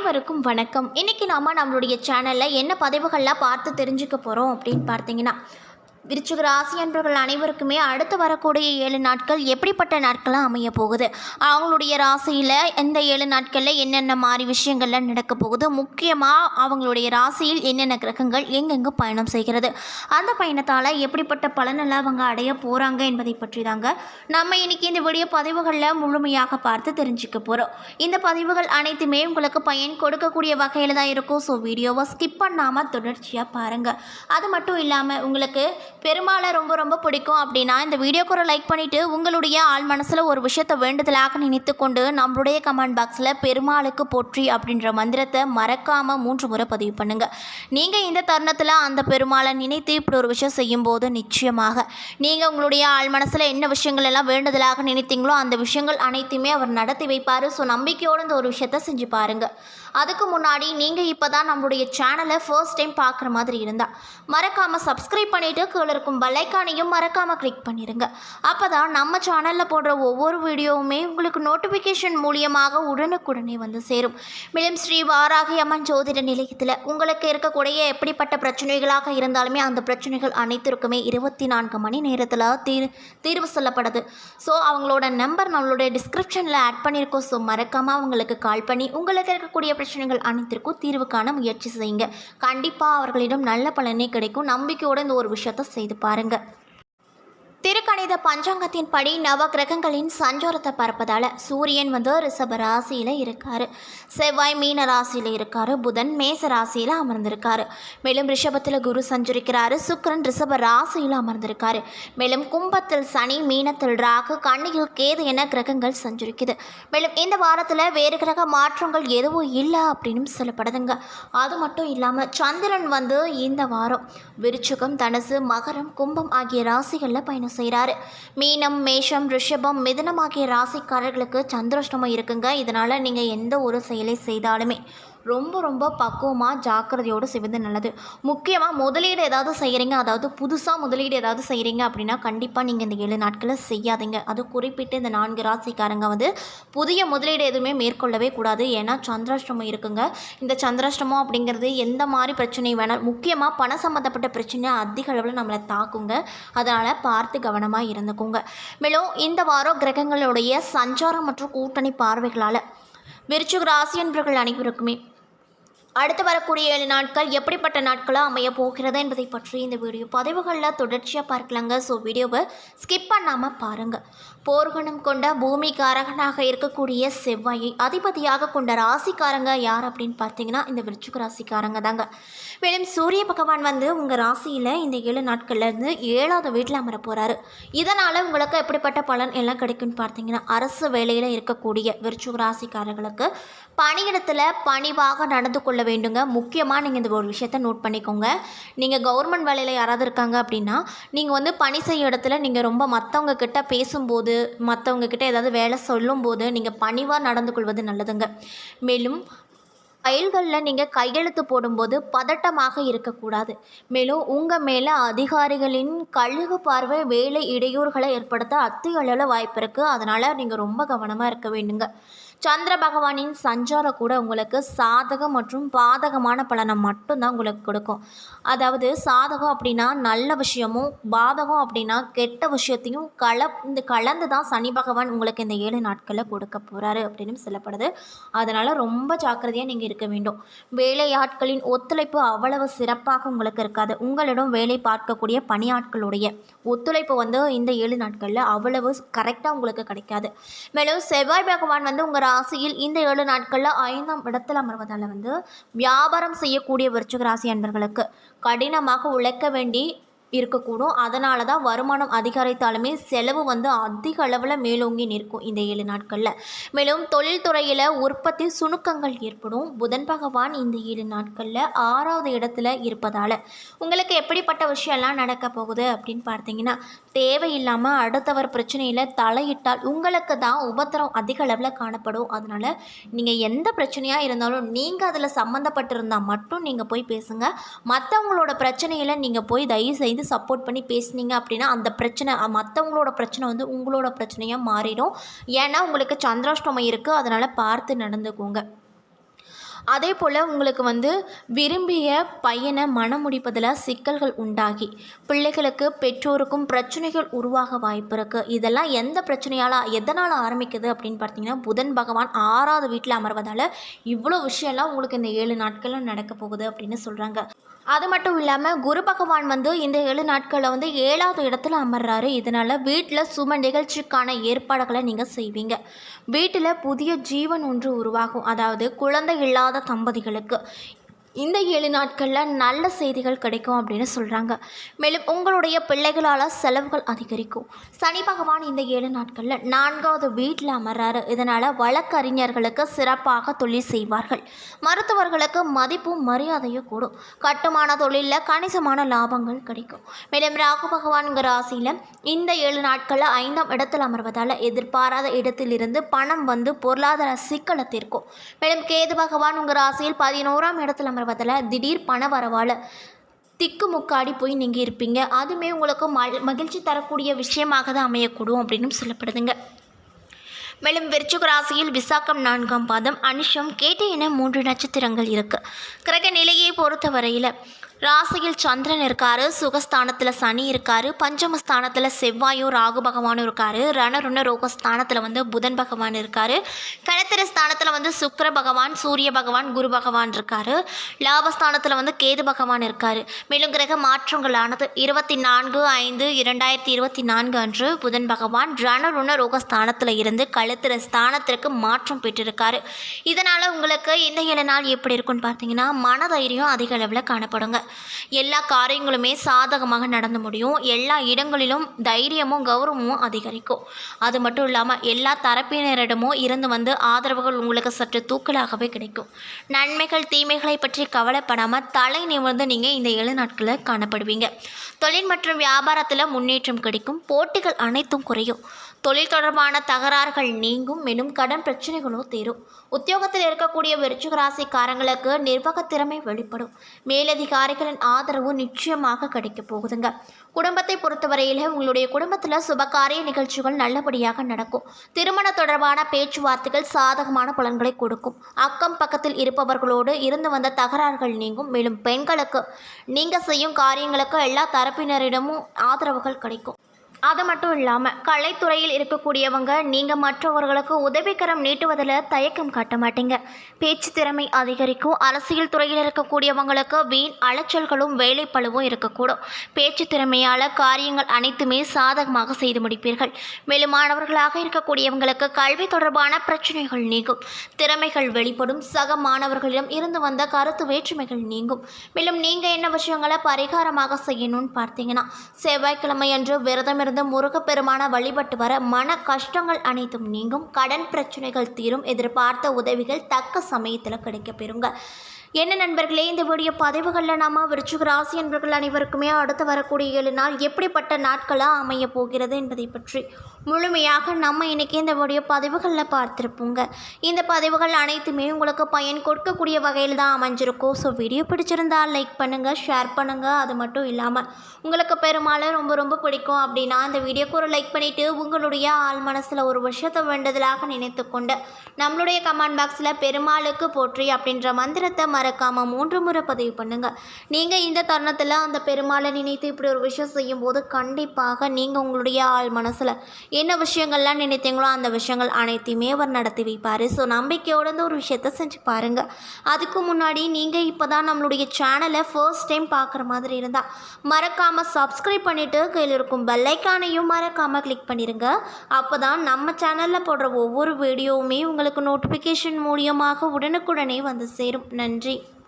அனைவருக்கும் வணக்கம். இன்றைக்கி நாம் நம்மளுடைய சேனலில் என்ன பதிவுகள்லாம் பார்த்து தெரிஞ்சுக்க போகிறோம் அப்படின்னு பார்த்தீங்கன்னா விருச்சிக ராசி அன்பர்கள் அனைவருக்குமே அடுத்து வரக்கூடிய ஏழு நாட்கள் எப்படிப்பட்ட நாட்களாக அமைய போகுது? அவங்களுடைய ராசியில் இந்த ஏழு நாட்களில் என்னென்ன மாதிரி விஷயங்கள்லாம் நடக்க போகுது? முக்கியமாக அவங்களுடைய ராசியில் என்னென்ன கிரகங்கள் எங்கெங்கே பயணம் செய்கிறது? அந்த பயணத்தால் எப்படிப்பட்ட பலனெல்லாம் அவங்க அடைய போகிறாங்க என்பதை பற்றி தாங்க நம்ம இன்னைக்கு இந்த வீடியோ பதிவுகளில் முழுமையாக பார்த்து தெரிஞ்சுக்க போகிறோம் இந்த பதிவுகள் அனைத்துமே உங்களுக்கு பயன் கொடுக்கக்கூடிய வகையில் தான் இருக்கும். ஸோ வீடியோவை ஸ்கிப் பண்ணாமல் தொடர்ச்சியாக பாருங்கள் அது மட்டும் இல்லாமல் உங்களுக்கு பெருமாளை ரொம்ப ரொம்ப பிடிக்கும் அப்படின்னா இந்த வீடியோக்கு ஒரு லைக் பண்ணிவிட்டு உங்களுடைய ஆள் மனசில் ஒரு விஷயத்தை வேண்டுதலாக நினைத்து கொண்டு நம்மளுடைய கமெண்ட் பாக்ஸில் பெருமாளுக்கு போற்றி அப்படின்ற மந்திரத்தை மறக்காமல் மூன்று முறை பதிவு பண்ணுங்கள் நீங்கள் இந்த தருணத்தில் அந்த பெருமாளை நினைத்து இப்படி ஒரு விஷயம் செய்யும்போது நிச்சயமாக நீங்கள் உங்களுடைய ஆள் மனசில் என்ன விஷயங்கள் எல்லாம் வேண்டுதலாக நினைத்தீங்களோ அந்த விஷயங்கள் அனைத்தையுமே அவர் நடத்தி வைப்பார். ஸோ நம்பிக்கையோடு இந்த ஒரு விஷயத்தை செஞ்சு பாருங்கள் அதுக்கு முன்னாடி நீங்கள் இப்போ தான் நம்மளுடைய சேனலை ஃபர்ஸ்ட் டைம் பார்க்குற மாதிரி இருந்தால் மறக்காமல் சப்ஸ்கிரைப் பண்ணிவிட்டு கீழே இருக்கும் பெல்லைக்கானையும் மறக்காமல் கிளிக் பண்ணிடுங்க அப்போ தான் நம்ம சேனலில் போடுற ஒவ்வொரு வீடியோவுமே உங்களுக்கு நோட்டிஃபிகேஷன் மூலியமாக உடனுக்குடனே வந்து சேரும். மேலும் ஸ்ரீ வாராகி அம்மன் ஜோதிட நிலையத்தில் உங்களுக்கு இருக்கக்கூடிய எப்படிப்பட்ட பிரச்சனைகளாக இருந்தாலுமே அந்த பிரச்சனைகள் அனைத்திற்குமே இருபத்தி நான்கு மணி நேரத்தில் தீர் தீர்வு சொல்லப்படுது. ஸோ அவங்களோட நம்பர் நம்மளுடைய டிஸ்கிரிப்ஷனில் ஆட் பண்ணியிருக்கோம் ஸோ மறக்காமல் அவங்களுக்கு கால் பண்ணி உங்களுக்கு இருக்கக்கூடிய பிரச்சனைகள் அனைத்திற்கும் தீர்வு காண முயற்சி செய்யுங்க. கண்டிப்பாக அவர்களிடம் நல்ல பலனே கிடைக்கும். நம்பிக்கையோடு இந்த ஒரு விஷயத்தை செய்து பாருங்கள் திருக்கணித பஞ்சாங்கத்தின் படி நவ கிரகங்களின் சஞ்சாரத்தை பரப்பதால் சூரியன் வந்து ரிஷப ராசியில் இருக்கார். செவ்வாய் மீன ராசியில் இருக்கார். புதன் மேச ராசியில் அமர்ந்திருக்காரு. மேலும் ரிஷபத்தில் குரு சஞ்சரிக்கிறாரு. சுக்கரன் ரிஷப ராசியில் அமர்ந்திருக்காரு. மேலும் கும்பத்தில் சனி மீனத்தில் ராகு கண்ணியில் கேது என கிரகங்கள் சஞ்சரிக்குது. மேலும் இந்த வாரத்தில் வேறு கிரக மாற்றங்கள் எதுவும் இல்லை அப்படின்னு சொல்லப்படுதுங்க. அது மட்டும் இல்லாமல் சந்திரன் வந்து இந்த வாரம் விருச்சுகம் தனுசு மகரம் கும்பம் ஆகிய ராசிகளில் பயணம் செய்கிறார் மீனம் மேஷம் ரிஷபம் மிதனமாகிய ஆகிய ராசிக்காரர்களுக்கு சந்திராஷ்டமம் இருக்குங்க. இதனால் நீங்கள் எந்த ஒரு செயலை செய்தாலுமே ரொம்ப ரொம்ப பக்குவமாக ஜாக்கிரதையோடு செய்வது நல்லது. முக்கியமாக முதலீடு ஏதாவது செய்கிறீங்க அதாவது புதுசாக முதலீடு ஏதாவது செய்கிறீங்க அப்படின்னா கண்டிப்பாக நீங்கள் இந்த ஏழு நாட்களில் செய்யாதீங்க. அது குறிப்பிட்டு இந்த நான்கு ராசிக்காரங்க வந்து புதிய முதலீடு எதுவுமே மேற்கொள்ளவே கூடாது. ஏன்னா சந்திராஷ்டமம் இருக்குங்க. இந்த சந்திராஷ்டமம் அப்படிங்கிறது எந்த மாதிரி பிரச்சனை வேணால் முக்கியமாக பண சம்மந்தப்பட்ட பிரச்சனை அதிக அளவில் நம்மளை தாக்குங்க. அதனால் பார்த்து கவனமாக இருந்துக்கோங்க. மேலும் இந்த வாரம் கிரகங்களுடைய சஞ்சாரம் மற்றும் கூட்டணி பார்வைகளால் விருச்சிக ராசி என்பவர்கள் அனைவருக்குமே அடுத்து வரக்கூடிய ஏழு நாட்கள் எப்படிப்பட்ட நாட்களாக அமைய போகிறது என்பதை பற்றி இந்த வீடியோ பதிவுகளில் தொடர்ச்சியாக பார்க்கலாங்க. ஸோ வீடியோவை ஸ்கிப் பண்ணாமல் பாருங்கள் போர்க்குணம் கொண்ட பூமிகாரகனாக இருக்கக்கூடிய செவ்வாயை அதிபதியாக கொண்ட ராசிக்காரங்க யார் அப்படின்னு பார்த்தீங்கன்னா இந்த விருச்சுக ராசிக்காரங்க தாங்க. மேலும் சூரிய பகவான் வந்து உங்கள் ராசியில் இந்த ஏழு நாட்கள்லேருந்து ஏழாவது வீட்டில் அமர போகிறாரு இதனால் உங்களுக்கு எப்படிப்பட்ட பலன் எல்லாம் கிடைக்கும்னு பார்த்தீங்கன்னா அரசு வேலையில் இருக்கக்கூடிய விருச்சுக ராசிக்காரர்களுக்கு பணியிடத்தில் பணிவாக நடந்து கொள்ள வேண்டுங்க. முக்கியமாக நீங்கள் இந்த ஒரு விஷயத்த நோட் பண்ணிக்கோங்க. நீங்கள் கவர்மெண்ட் வேலையில் யாராவது இருக்காங்க அப்படின்னா நீங்கள் வந்து பணி செய்ய இடத்துல நீங்கள் ரொம்ப மற்றவங்க கிட்ட பேசும்போது மற்றவங்க கிட்ட ஏதாவது வேலை சொல்லும்போது நீங்கள் பணிவாக நடந்து கொள்வது நல்லதுங்க. மேலும் ஃபைல்களில் நீங்கள் கையெழுத்து போடும்போது பதட்டமாக இருக்கக்கூடாது. மேலும் உங்கள் மேலே அதிகாரிகளின் கழுகு பார்வை வேலை இடையூறுகளை ஏற்படுத்த அத்திய அளவில் வாய்ப்பு இருக்குது அதனால் நீங்கள் ரொம்ப கவனமாக இருக்க வேண்டுங்க. சந்திர பகவானின் சஞ்சாரம் கூட உங்களுக்கு சாதகம் மற்றும் பாதகமான பலனை மட்டும்தான் உங்களுக்கு கொடுக்கும். அதாவது சாதகம் அப்படின்னா நல்ல விஷயமும் பாதகம் அப்படின்னா கெட்ட விஷயத்தையும் கல இந்த கலந்து தான் சனி பகவான் உங்களுக்கு இந்த ஏழு நாட்களில் கொடுக்க போகிறாரு அப்படின்னு சொல்லப்படுது. அதனால் ரொம்ப ஜாக்கிரதையாக நீங்கள் இருக்க வேண்டும். வேலையாட்களின் ஒத்துழைப்பு அவ்வளவு சிறப்பாக உங்களுக்கு இருக்காது. உங்களிடம் வேலை பார்க்கக்கூடிய பணியாட்களுடைய ஒத்துழைப்பு வந்து இந்த ஏழு நாட்களில் அவ்வளவு கரெக்டாக உங்களுக்கு கிடைக்காது. மேலும் செவ்வாய் பகவான் வந்து உங்கள் ராசியில் இந்த ஏழு நாட்களில் ஐந்தாம் இடத்தில் அமர்வதால் வந்து வியாபாரம் செய்யக்கூடிய விருச்சிக ராசி அன்பர்களுக்கு கடினமாக உழைக்க வேண்டி இருக்கக்கூடும். அதனால தான் வருமானம் அதிகரித்தாலுமே செலவு வந்து அதிக அளவில் மேலோங்கி நிற்கும் இந்த ஏழு நாட்களில். மேலும் தொழில்துறையில் உற்பத்தி சுணுக்கங்கள் ஏற்படும். புதன் பகவான் இந்த ஏழு நாட்களில் ஆறாவது இடத்துல இருப்பதால் உங்களுக்கு எப்படிப்பட்ட விஷயம்லாம் நடக்க போகுது அப்படின்னு பார்த்தீங்கன்னா தேவையில்லாமல் அடுத்தவர் பிரச்சனையில் தலையிட்டால் உங்களுக்கு தான் உபத்திரம் அதிக அளவில் காணப்படும். அதனால் நீங்கள் எந்த பிரச்சனையாக இருந்தாலும் நீங்கள் அதில் சம்மந்தப்பட்டிருந்தால் மட்டும் நீங்கள் போய் பேசுங்க. மற்றவங்களோட பிரச்சனையில் நீங்கள் போய் தயவு செய்து சப்போர்ட் பண்ணி பேசுனீங்க அப்படின்னா அந்த பிரச்சனை மற்றவங்களோட பிரச்சனை வந்து உங்களோட பிரச்சனையாக மாறிடும். ஏன்னா உங்களுக்கு சந்திராஷ்டமம் இருக்குது அதனால் பார்த்து நடந்துக்கோங்க. அதே போல் உங்களுக்கு வந்து விரும்பிய பையனை மனம் முடிப்பதில் சிக்கல்கள் உண்டாகி பிள்ளைகளுக்கு பெற்றோருக்கும் பிரச்சனைகள் உருவாக வாய்ப்பு இருக்குது இதெல்லாம் எந்த பிரச்சனையால் எதனால் ஆரம்பிக்குது அப்படின்னு பார்த்தீங்கன்னா புதன் பகவான் ஆறாவது வீட்டில் அமர்வதால் இவ்வளோ விஷயம்லாம் உங்களுக்கு இந்த ஏழு நாட்களில் நடக்க போகுது அப்படின்னு சொல்கிறாங்க அது மட்டும் இல்லாமல் குரு பகவான் வந்து இந்த ஏழு நாட்களில் வந்து ஏழாவது இடத்துல அமர்றாரு. இதனால் வீட்டில் சும நிகழ்ச்சிக்கான ஏற்பாடுகளை நீங்கள் செய்வீங்க. வீட்டில் புதிய ஜீவன் ஒன்று உருவாகும். அதாவது குழந்தை இல்லாத தம்பதிகளுக்கு இந்த ஏழு நாட்களில் நல்ல செய்திகள் கிடைக்கும் அப்படின்னு சொல்கிறாங்க மேலும் உங்களுடைய பிள்ளைகளால் செலவுகள் அதிகரிக்கும். சனி பகவான் இந்த ஏழு நாட்களில் நான்காவது வீட்டில் அமர்றாரு. இதனால் வழக்கறிஞர்களுக்கு சிறப்பாக தொழில் செய்வார்கள். மருத்துவர்களுக்கு மதிப்பும் மரியாதையும் கூடும். கட்டுமான தொழிலில் கணிசமான லாபங்கள் கிடைக்கும். மேலும் ராகு பகவான்கிற ராசியில் இந்த ஏழு நாட்களில் ஐந்தாம் இடத்தில் அமர்வதால் எதிர்பாராத இடத்திலிருந்து பணம் வந்து பொருளாதார சிக்கலை தீர்க்கும் மேலும் கேது பகவான் உங்கள் ராசியில் பதினோராம் இடத்தில் அமர்வதில் திடீர் பண வரவால் திக்கு முக்காடி போய் நீங்கள் இருப்பீங்க அதுவுமே உங்களுக்கு மகிழ்ச்சி தரக்கூடிய விஷயமாக தான் அமையக்கூடும் அப்படின்னு சொல்லப்படுதுங்க. மேலும் விருச்சிக ராசியில் விசாக்கம் நான்காம் பாதம் அனுஷம் கேட்ட என மூன்று நட்சத்திரங்கள் இருக்குது கிரக நிலையை பொறுத்த வரையில் ராசியில் சந்திரன் இருக்காரு சுகஸ்தானத்தில் சனி இருக்காரு பஞ்சமஸ்தானத்தில் செவ்வாயும் ராகு பகவானும் இருக்காரு. ரணருண ரோகஸ்தானத்தில் வந்து புதன் பகவான் இருக்காரு. கடத்திர ஸ்தானத்தில் வந்து சுக்கர பகவான் சூரிய பகவான் குரு பகவான் இருக்காரு. லாபஸ்தானத்தில் வந்து கேது பகவான் இருக்காரு. மேலும் கிரக மாற்றங்களானது இருபத்தி நான்கு ஐந்து இரண்டாயிரத்தி இருபத்தி நான்கு அன்று புதன் பகவான் ரணருண ரோகஸ்தானத்தில் இருந்து கழுத்திர ஸ்தானத்திற்கு மாற்றம் பெற்றிருக்காரு. இதனால் உங்களுக்கு இந்த ஏழு நாள் எப்படி இருக்குன்னு பார்த்தீங்கன்னா மனதைரியம் அதிக அளவில் காணப்படுங்க. எல்லா காரியங்களுமே சாதகமாக நடந்து முடியும். எல்லா இடங்களிலும் தைரியமும் கௌரவமும் அதிகரிக்கும். அது மட்டும் இல்லாமல் எல்லா தரப்பினரிடமும் இருந்து வந்து ஆதரவுகள் உங்களுக்கு சற்று தூக்கலாகவே கிடைக்கும். நன்மைகள் தீமைகளை பற்றி கவலைப்படாமல் தலை நிமிர்ந்து நீங்கள் இந்த ஏழு நாட்களில் காணப்படுவீங்க. தொழில் மற்றும் வியாபாரத்தில் முன்னேற்றம் கிடைக்கும். போட்டிகள் அனைத்தும் குறையும். தொழில் தொடர்பான தகராறுகள் நீங்கும் மேலும் கடன் பிரச்சனைகளோ தீரும். உத்தியோகத்தில் இருக்கக்கூடிய விருச்சிக ராசிக்காரங்களுக்கு நிர்வாக திறமை வெளிப்படும். மேலதிகாரிகளின் ஆதரவு நிச்சயமாக கிடைக்க போகுதுங்க. குடும்பத்தை பொறுத்தவரையில் உங்களுடைய குடும்பத்தில் சுபகாரிய நிகழ்ச்சிகள் நல்லபடியாக நடக்கும். திருமண தொடர்பான பேச்சுவார்த்தைகள் சாதகமான பலன்களை கொடுக்கும். அக்கம் பக்கத்தில் இருப்பவர்களோடு இருந்து வந்த தகராறுகள் நீங்கும். மேலும் பெண்களுக்கு நீங்கள் செய்யும் காரியங்களுக்கு எல்லா தரப்பினரிடமும் ஆதரவுகள் கிடைக்கும். அது மட்டும் இல்லாமல் கலைத்துறையில் இருக்கக்கூடியவங்க நீங்கள் மற்றவர்களுக்கு உதவிக்கரம் நீட்டுவதில் தயக்கம் காட்ட மாட்டீங்க. பேச்சு திறமை அதிகரிக்கும். அரசியல் துறையில் இருக்கக்கூடியவங்களுக்கு வீண் அலைச்சல்களும் வேலைப்பழுவும் இருக்கக்கூடும். பேச்சு திறமையால் காரியங்கள் அனைத்துமே சாதகமாக செய்து முடிப்பீர்கள். மேலும் மாணவர்களாக இருக்கக்கூடியவங்களுக்கு கல்வி தொடர்பான பிரச்சனைகள் நீங்கும். திறமைகள் வெளிப்படும். சக மாணவர்களிடம் இருந்து வந்த கருத்து வேற்றுமைகள் நீங்கும். மேலும் நீங்கள் என்ன விஷயங்களை பரிகாரமாக செய்யணும்னு பார்த்தீங்கன்னா செவ்வாய்க்கிழமை அன்று விரதம் இருந்து முருகப்பெருமான வழிபட்டு வர மன கஷ்டங்கள் அனைத்தும் நீங்கும். கடன் பிரச்சனைகள் தீரும். எதிர்பார்த்த உதவிகள் தக்க சமயத்தில் கிடைக்கப்பெறுங்க என்ன நண்பர்களே இந்த வீடியோ பதிவுகளில் நாம விருச்சிக ராசி என்பர்கள் அனைவருக்குமே அடுத்து வரக்கூடிய ஏழு நாள் எப்படிப்பட்ட நாட்களாக அமைய போகிறது என்பதை பற்றி முழுமையாக நம்ம இன்னைக்கு இந்த வீடியோ பதிவுகளில் பார்த்துருப்போங்க. இந்த பதிவுகள் அனைத்துமே உங்களுக்கு பயன் கொடுக்கக்கூடிய வகையில் தான் அமைஞ்சிருக்கும். ஸோ வீடியோ பிடிச்சிருந்தால் லைக் பண்ணுங்கள் ஷேர் பண்ணுங்கள் அது மட்டும் இல்லாமல் உங்களுக்கு பெரும்பாலும் ரொம்ப ரொம்ப பிடிக்கும் அப்படின்னா அந்த வீடியோக்கு ஒரு லைக் பண்ணிவிட்டு உங்களுடைய ஆள் மனசில் ஒரு விஷயத்தை வேண்டுதலாக நினைத்து கொண்டு நம்மளுடைய கமெண்ட் பாக்ஸில் பெருமாளுக்கு போற்றி அப்படின்ற மந்திரத்தை மறக்காமல் மூன்று முறை பதிவு பண்ணுங்கள் நீங்கள் இந்த தருணத்தில் அந்த பெருமாளை நினைத்து இப்படி ஒரு விஷயம் செய்யும்போது கண்டிப்பாக நீங்கள் உங்களுடைய ஆள் மனசில் என்ன விஷயங்கள்லாம் நினைத்தீங்களோ அந்த விஷயங்கள் அனைத்தையுமே அவர் நடத்தி வைப்பார். ஸோ நம்பிக்கையோட இந்த ஒரு விஷயத்த செஞ்சு பாருங்கள் அதுக்கு முன்னாடி நீங்கள் இப்போ தான் நம்மளுடைய சேனலை ஃபர்ஸ்ட் டைம் பார்க்குற மாதிரி இருந்தால் மறக்காமல் சப்ஸ்கிரைப் பண்ணிவிட்டு கையில் இருக்கும் பெல்லைக்கானையும் மறக்காமல் கிளிக் பண்ணிடுங்க அப்போ தான் நம்ம சேனலில் போடுற ஒவ்வொரு வீடியோவுமே உங்களுக்கு நோட்டிஃபிகேஷன் மூலியமாக உடனுக்குடனே வந்து சேரும். நன்றி. நன்றி